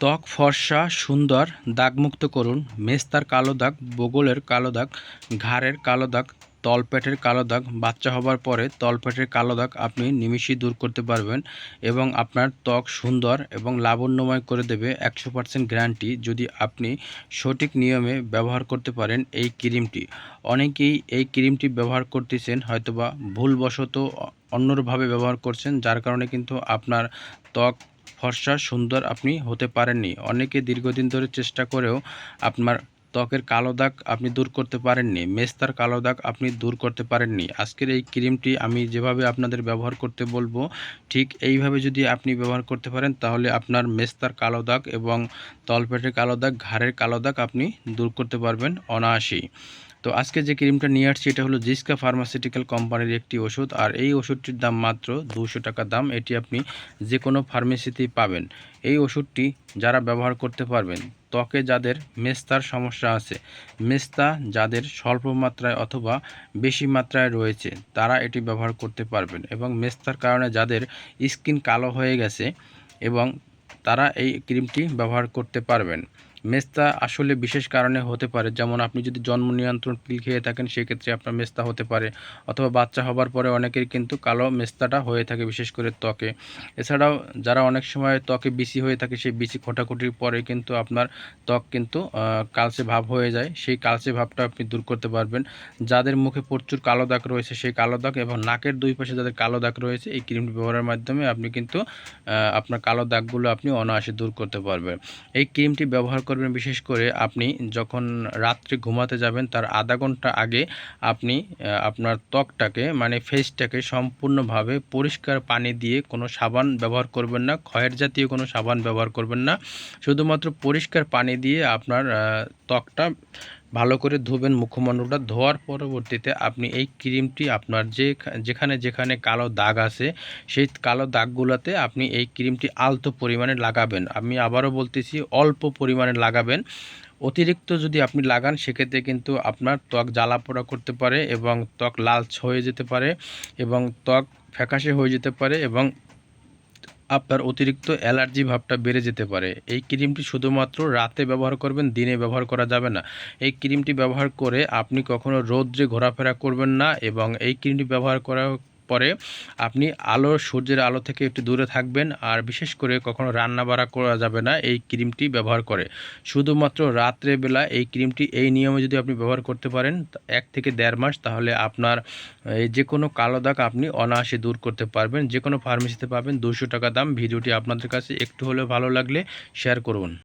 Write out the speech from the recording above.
ত্বক, ফর্সা, সুন্দর, দাগমুক্ত করুন। মেস্তার কালো দাগ, বগলের কালো দাগ, ঘাড়ের কালো দাগ, তলপেটের কালো দাগ, বাচ্চা হবার পরে তলপেটের কালো দাগ আপনি নিমিষেই দূর করতে পারবেন এবং আপনার ত্বক সুন্দর এবং লাবণ্যময় করে দেবে একশো পার্সেন্ট গ্যারান্টি যদি আপনি সঠিক নিয়মে ব্যবহার করতে পারেন এই ক্রিমটি। অনেকেই এই ক্রিমটি ব্যবহার করতেছেন, হয়তোবা ভুলবশত অন্যভাবে ব্যবহার করছেন, যার কারণে কিন্তু আপনার ত্বক ফর্সা, সুন্দর আপনি হতে পারেননি। অনেকে দীর্ঘদিন ধরে চেষ্টা করেও আপনার ত্বকের কালো দাগ আপনি দূর করতে পারেননি, মেস্তার কালো দাগ আপনি দূর করতে পারেননি। আজকের এই ক্রিমটি আমি যেভাবে আপনাদের ব্যবহার করতে বলব, ঠিক এইভাবে যদি আপনি ব্যবহার করতে পারেন, তাহলে আপনার মেস্তার কালো দাগ এবং তলপেটের কালো দাগ, ঘাড়ের কালো দাগ আপনি দূর করতে পারবেন অনায়াসেই। তো আজকে যে ক্রিমটা নিয়ে আসছি, এটা হলো জিসকা ফার্মাসিউটিক্যাল কোম্পানির একটি ওষুধ। আর এই ওষুধটির দাম মাত্র দুশো টাকা দাম। এটি আপনি যে কোনো ফার্মেসিতেই পাবেন। এই ওষুধটি যারা ব্যবহার করতে পারবেন, ত্বকে যাদের মেস্তার সমস্যা আছে, মেস্তা যাদের স্বল্প মাত্রায় অথবা বেশি মাত্রায় রয়েছে, তারা এটি ব্যবহার করতে পারবেন। এবং মেস্তার কারণে যাদের স্কিন কালো হয়ে গেছে এবং তারা এই ক্রিমটি ব্যবহার করতে পারবেন। মেস্তা আসলে বিশেষ কারণে হতে পারে। যেমন আপনি যদি জন্ম নিয়ন্ত্রণ পিল খেয়ে থাকেন, সেক্ষেত্রে আপনার মেস্তা হতে পারে। অথবা বাচ্চা হবার পরে অনেকের কিন্তু কালো মেস্তাটা হয়ে থাকে, বিশেষ করে ত্বকে। এছাড়াও যারা অনেক সময় ত্বকে বিসি হয়ে থাকে, সেই বিসি খোটাখুটির পরে কিন্তু আপনার ত্বক কিন্তু কালচে ভাব হয়ে যায়। সেই কালচে ভাবটা আপনি দূর করতে পারবেন। যাদের মুখে প্রচুর কালো দাগ রয়েছে, সেই কালো দাগ এবং নাকের দুই পাশে যাদের কালো দাগ রয়েছে, এই ক্রিমটি ব্যবহারের মাধ্যমে আপনি কিন্তু আপনার কালো দাগগুলো আপনি অনায়াসে দূর করতে পারবেন। এই ক্রিমটি ব্যবহার করবেন, বিশেষ করে আপনি যখন রাত্রে ঘুমাতে যাবেন, তার আধা ঘণ্টা আগে আপনি আপনার ত্বকটাকে মানে ফেসটাকে সম্পূর্ণভাবে পরিষ্কার পানি দিয়ে কোনো সাবান ব্যবহার করবেন না, ক্ষয়ের জাতীয় কোনো সাবান ব্যবহার করবেন না। শুধুমাত্র পরিষ্কার পানি দিয়ে আপনার ত্বকটা ভালো করে ধুবেন মুখমণ্ডলটা। ধোয়ার পরবর্তীতে আপনি এই ক্রিমটি আপনার যে যেখানে যেখানে কালো দাগ আছে, সেই কালো দাগগুলোতে আপনি এই ক্রিমটি আলতো পরিমাণে লাগাবেন। আমি আবারও বলতেছি, অল্প পরিমাণে লাগাবেন। অতিরিক্ত যদি আপনি লাগান, সেক্ষেত্রে কিন্তু আপনার ত্বক জ্বালা পোড়া করতে পারে এবং ত্বক লালচ হয়ে যেতে পারে এবং ত্বক ফ্যাকাশে হয়ে যেতে পারে এবং আপনার অতিরিক্ত অ্যালার্জি ভাবটা বেড়ে যেতে পারে। এই ক্রিমটি শুধুমাত্র রাতে ব্যবহার করবেন, দিনে ব্যবহার করা যাবে না। এই ক্রিমটি ব্যবহার করে আপনি কখনো রোদ্রে ঘোরাফেরা করবেন না এবং এই ক্রিমটি ব্যবহার করার পরে আপনি আলো, সূর্যের আলো থেকে একটু দূরে থাকবেন আর বিশেষ করে কখনো রান্না বাড়া করা যাবে না, এই ক্রিমটি ব্যবহার করে। শুধুমাত্র রাত্রেবেলা এই ক্রিমটি এই নিয়মে যদি আপনি ব্যবহার করতে পারেন এক থেকে দেড় মাস, তাহলে আপনার যে কোনো কালো দাগ আপনি অনায়াসে দূর করতে পারবেন। যে কোনো ফার্মেসিতে পাবেন দুশো টাকা দাম। ভিডিওটি আপনাদের কাছে একটু হলেও ভালো লাগলে শেয়ার করুন।